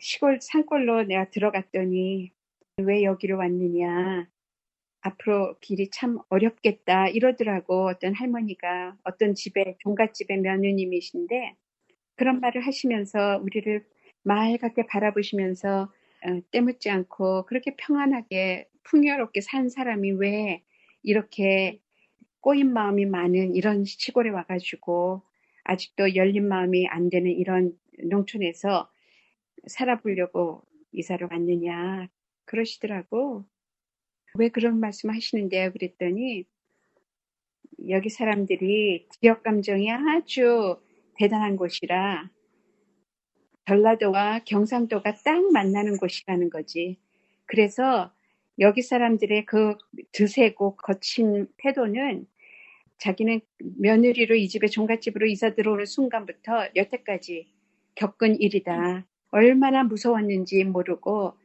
시골 산골로 내가 들어갔더니 왜 여기로 왔느냐. 앞으로 길이 참 어렵겠다 이러더라고 어떤 할머니가 어떤 집에 종갓집의 며느님이신데 그런 말을 하시면서 우리를 맑게 바라보시면서 어, 때묻지 않고 그렇게 평안하게 풍요롭게 산 사람이 왜 이렇게 꼬인 마음이 많은 이런 시골에 와가지고 아직도 열린 마음이 안 되는 이런 농촌에서 살아보려고 이사를 왔느냐 그러시더라고. 왜 그런 말씀 하시는데요? 그랬더니 여기 사람들이 지역 감정이 아주 대단한 곳이라 전라도와 경상도가 딱 만나는 곳이라는 거지. 그래서 여기 사람들의 그 드세고 거친 태도는 자기는 며느리로 이 집에 종갓집으로 이사 들어오는 순간부터 여태까지 겪은 일이다. 얼마나 무서웠는지 모르고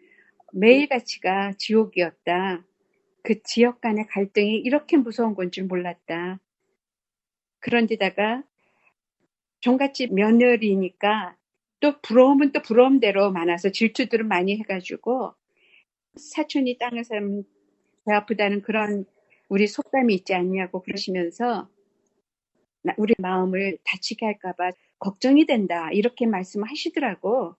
매일같이가 지옥이었다. 그 지역 간의 갈등이 이렇게 무서운 건 줄 몰랐다. 그런데다가 종갓집 며느리니까 또 부러움은 또 부러움대로 많아서 질투들은 많이 해가지고 사촌이 땅을 사람 배 아프다는 그런 우리 속담이 있지 않냐고 그러시면서 우리 마음을 다치게 할까봐 걱정이 된다 이렇게 말씀하시더라고.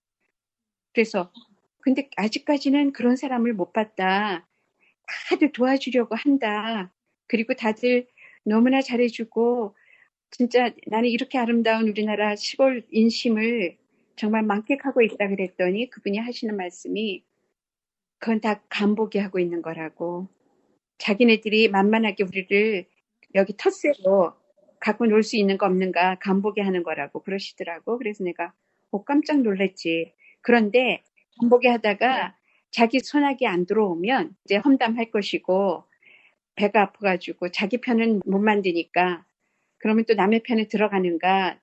그래서 근데 아직까지는 그런 사람을 못 봤다. 다들 도와주려고 한다. 그리고 다들 너무나 잘해주고 진짜 나는 이렇게 아름다운 우리나라 시골 인심을 정말 만끽하고 있다 그랬더니 그분이 하시는 말씀이 그건 다 간보기 하고 있는 거라고. 자기네들이 만만하게 우리를 여기 텃세로 갖고 놀 수 있는 거 없는가 간보기 하는 거라고 그러시더라고. 그래서 내가 오 깜짝 놀랐지. 그런데 간보기 하다가 자기 손아귀 안 들어오면 이제 험담할 것이고 배가 아파가지고 자기 편은 못 만드니까 그러면 또 남의 편에 들어가는가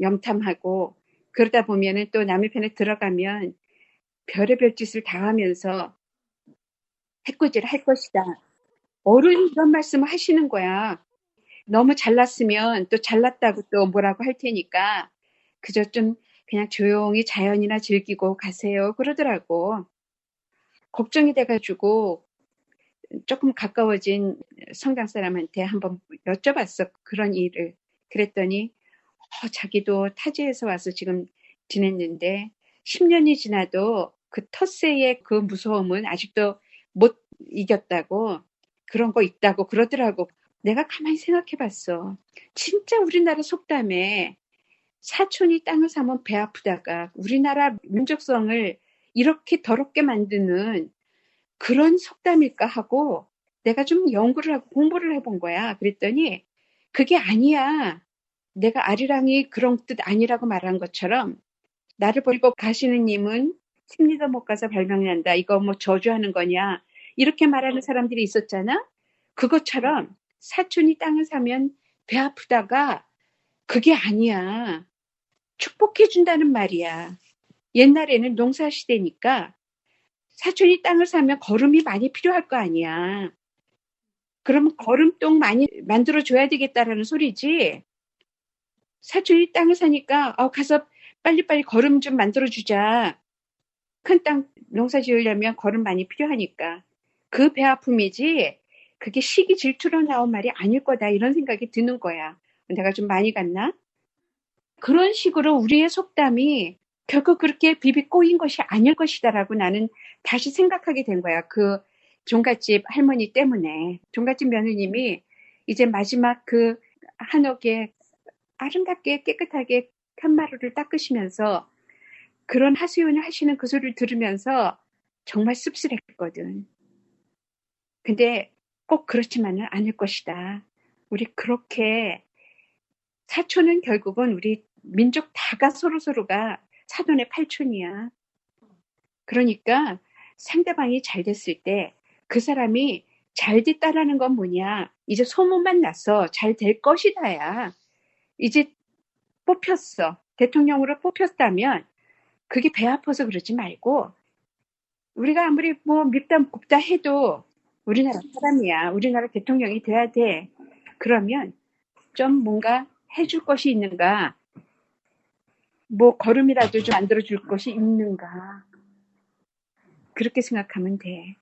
염탐하고 그러다 보면은 또 남의 편에 들어가면 별의별 짓을 당하면서 해코지를 할 것이다. 어른이 이런 말씀을 하시는 거야. 너무 잘났으면 또 잘났다고 또 뭐라고 할 테니까 그저 좀 그냥 조용히 자연이나 즐기고 가세요. 그러더라고. 걱정이 돼가지고 조금 가까워진 성당 사람한테 한번 여쭤봤어. 그런 일을. 그랬더니 어, 자기도 타지에서 와서 지금 지냈는데 10년이 지나도 그 텃세의 그 무서움은 아직도 못 이겼다고 그런 거 있다고 그러더라고. 내가 가만히 생각해 봤어. 진짜 우리나라 속담에 사촌이 땅을 사면 배 아프다가 우리나라 민족성을 이렇게 더럽게 만드는 그런 속담일까 하고 내가 좀 연구를 하고 공부를 해본 거야. 그랬더니 그게 아니야. 내가 아리랑이 그런 뜻 아니라고 말한 것처럼 나를 버리고 가시는 님은 심리도 못 가서 발명난다. 이거 뭐 저주하는 거냐. 이렇게 말하는 사람들이 있었잖아. 그것처럼 사촌이 땅을 사면 배 아프다가 그게 아니야. 축복해준다는 말이야. 옛날에는 농사시대니까 사촌이 땅을 사면 거름이 많이 필요할 거 아니야. 그러면 거름똥 많이 만들어줘야 되겠다라는 소리지. 사촌이 땅을 사니까 어, 가서 빨리빨리 거름 좀 만들어주자. 큰 땅 농사 지으려면 거름 많이 필요하니까. 그 배 아픔이지 그게 시기 질투로 나온 말이 아닐 거다 이런 생각이 드는 거야. 내가 좀 많이 갔나? 그런 식으로 우리의 속담이 결국 그렇게 비비 꼬인 것이 아닐 것이다라고 나는 다시 생각하게 된 거야. 그 종갓집 할머니 때문에. 종갓집 며느님이 이제 마지막 그 한옥에 아름답게 깨끗하게 편마루를 닦으시면서 그런 하수연을 하시는 그 소리를 들으면서 정말 씁쓸했거든. 근데 꼭 그렇지만은 않을 것이다. 우리 그렇게 사촌은 결국은 우리 민족 다가 서로서로가 사돈의 팔촌이야. 그러니까 상대방이 잘 됐을 때 그 사람이 잘 됐다라는 건 뭐냐. 이제 소문만 났어. 잘 될 것이다야. 이제 뽑혔어. 대통령으로 뽑혔다면 그게 배 아파서 그러지 말고 우리가 아무리 뭐 밉다 곱다 해도 우리나라 사람이야. 우리나라 대통령이 돼야 돼. 그러면 좀 뭔가 해줄 것이 있는가 뭐 걸음이라도 좀 만들어 줄 것이 있는가? 그렇게 생각하면 돼.